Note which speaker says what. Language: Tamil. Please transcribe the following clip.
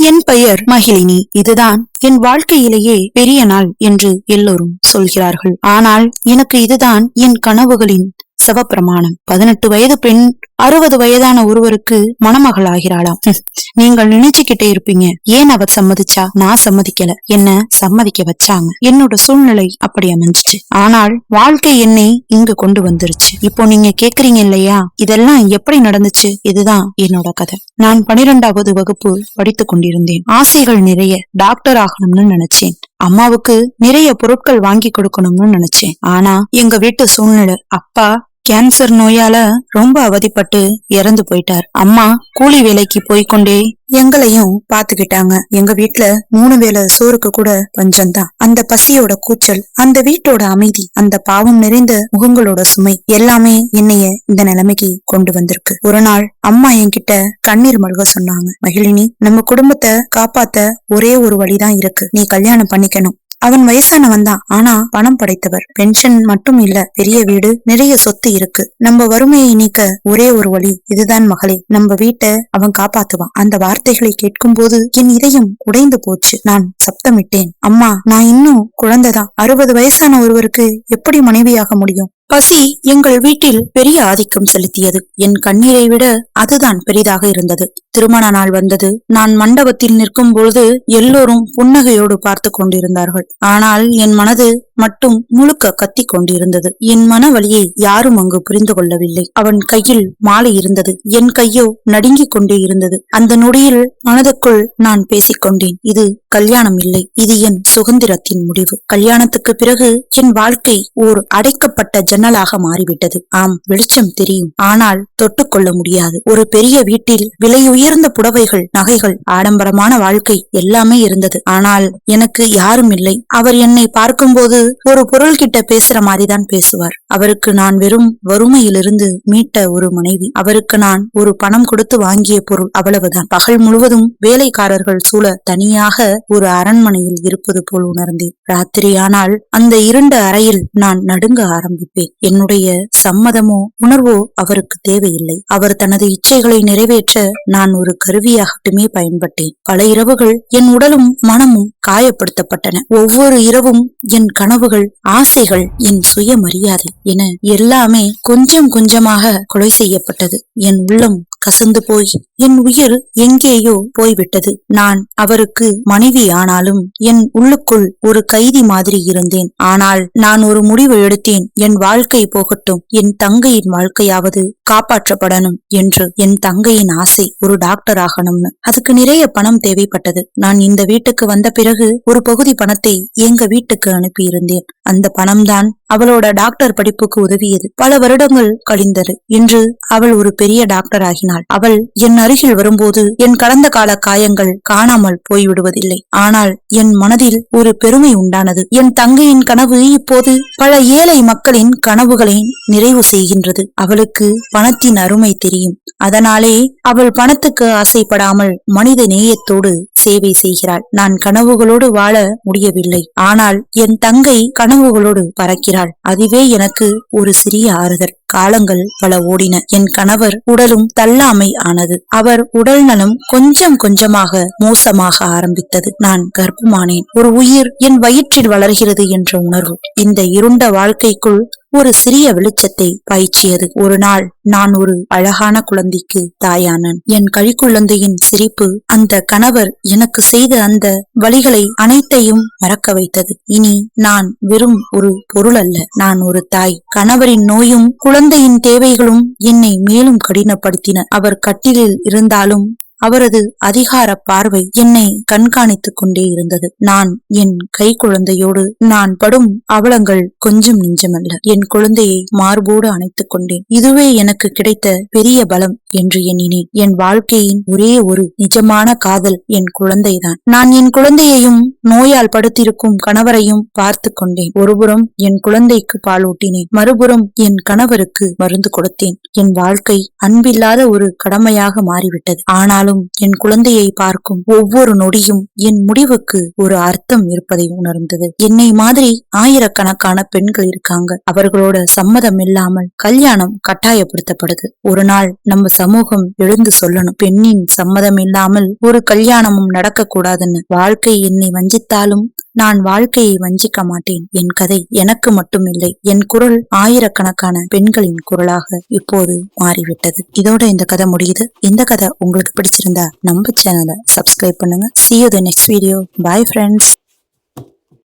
Speaker 1: என் பெயர் மகிழினி. இதுதான் என் வாழ்க்கையிலேயே பெரிய நாள் என்று எல்லோரும் சொல்கிறார்கள். ஆனால் எனக்கு இதுதான் என் கனவுகளின் சவப்பிரமாணம். பதினெட்டு வயது பெண் அறுபது வயதான ஒருவருக்கு மணமகள் ஆகிறாளாம் ஹம், நீங்கள் நினைச்சுக்கிட்டே இருப்பீங்க ஏன் அவ சம்மதிச்சா? நான் சம்மதிக்கல. என்ன? சம்மதிக்க வச்சாங்க. என்னோட சூழ்நிலை அப்படி அமைஞ்சுச்சு. ஆனால் வாழ்க்கை என்னை இங்கு கொண்டு வந்துருச்சு. இப்போ நீங்க கேக்குறீங்க இல்லையா? இதெல்லாம் எப்படி நடந்துச்சு? இதுதான் என்னோட கதை. நான் பனிரெண்டாவது வகுப்பு படித்துக் கொண்டிருந்தேன். ஆசைகள் நிறைய டாக்டர் ஆகணும்னு நினைச்சேன். அம்மாவுக்கு நிறைய பொருட்கள் வாங்கி கொடுக்கணும்னு நினைச்சேன். ஆனா எங்க வீட்டு சூழ்நிலை அப்பா கேன்சர் நோயால ரொம்ப அவதிப்பட்டு இறந்து போயிட்டார். அம்மா கூலி வேலைக்கு போய்க்கொண்டே எங்களையும் பாத்துக்கிட்டாங்க எங்க வீட்டுல மூணு வேளை சோறுக்கு கூட பஞ்சம்தான் அந்த பசியோட கூச்சல் அந்த வீட்டோட அமைதி அந்த பாவம் நிறைந்த முகங்களோட சுமை எல்லாமே என்னைய இந்த நிலைமைக்கு கொண்டு வந்திருக்கு. ஒரு நாள் அம்மா என்கிட்ட கண்ணீர் மல்க சொன்னாங்க. மகிழினி நம்ம குடும்பத்தை காப்பாத்த ஒரே ஒரு வழிதான் இருக்கு. நீ கல்யாணம் பண்ணிக்கணும். அவன் வயசானவன் தான். ஆனா பணம் படைத்தவர். பென்ஷன் மட்டும் இல்ல பெரிய வீடு நிறைய சொத்து இருக்கு. நம்ம வறுமையை நீக்க ஒரே ஒரு வழி இதுதான் மகளே. நம்ம வீட்டை அவன் காப்பாத்துவான். அந்த வார்த்தைகளை கேட்கும் போது என் இதயம் உடைந்து போச்சு. நான் சப்தமிட்டேன். அம்மா நான் இன்னும் குழந்தைதான். அறுபது வயசான ஒருவருக்கு எப்படி மனைவியாக முடியும்? பசி எங்கள் வீட்டில் பெரிய ஆதிக்கம் செலுத்தியது. என் கண்ணீரை விட அதுதான் பெரிதாக இருந்தது. திருமண நாள் வந்தது. நான் மண்டபத்தில் நிற்கும் பொழுது எல்லோரும் புன்னகையோடு பார்த்து கொண்டிருந்தார்கள். ஆனால் என் மனது மட்டும் முழுக்க கத்தி கொண்டிருந்தது. என் மன வழியை யாரும் அங்கு புரிந்து கொள்ளவில்லை. அவன் கையில் மாலை இருந்தது. என் கையோ நடுங்கிக் கொண்டே இருந்தது. அந்த நொடியில் மனதுக்குள் நான் பேசிக்கொண்டேன் இது கல்யாணம் இல்லை. இது என் சுதந்திரத்தின் முடிவு. கல்யாணத்துக்கு பிறகு என் வாழ்க்கை ஓர் அடைக்கப்பட்ட ஜன்னலாக மாறிவிட்டது. ஆம் வெளிச்சம் தெரியும். ஆனால் தொட்டுக்கொள்ள முடியாது. ஒரு பெரிய வீட்டில் விலை உயர்ந்த புடவைகள் நகைகள் ஆடம்பரமான வாழ்க்கை எல்லாமே இருந்தது. ஆனால் எனக்கு யாரும் இல்லை. அவர் என்னை பார்க்கும்போது ஒரு பொருள் கிட்ட பேசுற மாதிரிதான் பேசுவார். அவருக்கு நான் வெறும் வறுமையிலிருந்து மீட்ட ஒரு மனைவி. அவருக்கு நான் ஒரு பணம் கொடுத்து வாங்கிய பொருள் அவ்வளவுதான். பகல் முழுவதும் வேலைக்காரர்கள் சூழ தனியாக ஒரு அரண்மனையில் இருப்பது போல் உணர்ந்தேன். ராத்திரியானால் அந்த இருண்ட அறையில் நான் நடுங்க ஆரம்பிப்பேன். என்னுடைய சம்மதமோ உணர்வோ அவருக்கு தேவையில்லை. அவர் தனது இச்சைகளை நிறைவேற்ற நான் ஒரு கருவியாகட்டுமே பயன்பட்டேன். பல இரவுகள் என் உடலும் மனமும் காயப்படுத்தப்பட்டன. ஒவ்வொரு இரவும் என் கனவுகள் ஆசைகள் என் சுயமரியாதை என எல்லாமே கொஞ்சம் கொஞ்சமாக கொலை செய்யப்பட்டது. என் உள்ளம் கசந்து போய் என் உயிர் எங்கேயோ போய்விட்டது. நான் அவருக்கு மனைவி ஆனாலும் என் உள்ளுக்குள் ஒரு கைதி மாதிரி இருந்தேன். ஆனால் நான் ஒரு முடிவு எடுத்தேன். என் வாழ்க்கை போகட்டும். என் தங்கையின் வாழ்க்கையாவது காப்பாற்றப்படணும் என்று என் தங்கையின் ஆசை ஒரு டாக்டர் ஆகணும்னு. அதுக்கு நிறைய பணம் தேவைப்பட்டது. நான் இந்த வீட்டுக்கு வந்த பிறகு ஒரு பகுதி பணத்தை எங்க வீட்டுக்கு அனுப்பியிருந்தேன். அந்த பணம்தான் அவளோட டாக்டர் படிப்புக்கு உதவியது. பல வருடங்கள் கழிந்தது. இன்று அவள் ஒரு பெரிய டாக்டர் ஆகினாள். அவள் என் அருகில் வரும்போது என் கடந்த கால காயங்கள் காணாமல் போய்விடுவதில்லை. ஆனால் என் மனதில் ஒரு பெருமை உண்டானது. என் தங்கையின் கனவு இப்போது பல ஏழை மக்களின் கனவுகளை நிறைவு செய்கின்றது. அவளுக்கு பணத்தின் அருமை தெரியும். அதனாலே அவள் பணத்துக்கு ஆசைப்படாமல் மனித நேயத்தோடு சேவை செய்கிறாள். நான் கனவுகளோடு வாழ முடியவில்லை. ஆனால் என் தங்கை கனவுகளோடு பறக்கிறாள். அதுவே எனக்கு ஒரு சிறிய ஆறுதல். காலங்கள் பல ஓடின. என் கணவர் உடலும் தள்ளாமை ஆனது. அவர் உடல் நலம் கொஞ்சம் கொஞ்சமாக மோசமாக ஆரம்பித்தது. நான் கர்ப்பமானேன். ஒரு உயிர் என் வயிற்றில் வளர்கிறது என்ற உணர்வு. இந்த இருண்ட வாழ்க்கைக்குள் ஒரு சிறிய வெளிச்சத்தை பாய்ச்சியது ஒரு நாள் நான் ஒரு அழகான குழந்தைக்கு தாயானன். என் கழிக்குழந்தையின் சிரிப்பு அந்த கணவர் எனக்கு செய்த அந்த வழிகளை அனைத்தையும் மறக்க வைத்தது. இனி நான் வெறும் ஒரு பொருள் அல்ல நான் ஒரு தாய். கணவரின் நோயும் குழந்தையின் தேவைகளும் என்னை மேலும் கடினப்படுத்தின. அவர் கட்டிலில் இருந்தாலும் அவரது அதிகார பார்வை என்னை கண்காணித்துக் கொண்டே இருந்தது. நான் என் கை குழந்தையோடு நான் படும் அவலங்கள் கொஞ்சம் நிஞ்சமல்ல. என் குழந்தையை மார்போடு அணைத்துக் கொண்டேன். இதுவே எனக்கு கிடைத்த பெரிய பலம் என்று எண்ணினேன். என் வாழ்க்கையின் ஒரே ஒரு நிஜமான காதல் என் குழந்தைதான். நான் என் குழந்தையையும் நோயால் படுத்திருக்கும் கணவரையும் பார்த்து கொண்டேன். ஒருபுறம் என் குழந்தைக்கு பாலூட்டினேன் மறுபுறம் என் கணவருக்கு மருந்து கொடுத்தேன். என் வாழ்க்கை அன்பில்லாத ஒரு கடமையாக மாறிவிட்டது. ஆனால் நாளும் என் குழந்தையை பார்க்கும் ஒவ்வொரு நொடியும் என் முடிவுக்கு ஒரு அர்த்தம் இருப்பதை உணர்ந்தது. என்னை மாதிரி ஆயிரக்கணக்கான பெண்கள் இருக்காங்க. அவர்களோட சம்மதம் இல்லாமல் கல்யாணம் கட்டாயப்படுத்தப்படுது. ஒரு நாள் நம்ம சமூகம் எழுந்து சொல்லணும். பெண்ணின் சம்மதம் இல்லாமல் ஒரு கல்யாணமும் நடக்க கூடாதுன்னு வாழ்க்கை என்னை வஞ்சித்தாலும் நான் வாழ்க்கையை வஞ்சிக்க மாட்டேன். என் கதை எனக்கு மட்டும் இல்லை என் குரல் ஆயிரக்கணக்கான பெண்களின் குரலாக இப்போது மாறிவிட்டது. இதோட இந்த கதை முடியுது. இந்த கதை உங்களுக்கு பிடிச்சிருந்தா நம்ம சேனலை சப்ஸ்கிரைப் பண்ணுங்க. See you the next video bye friends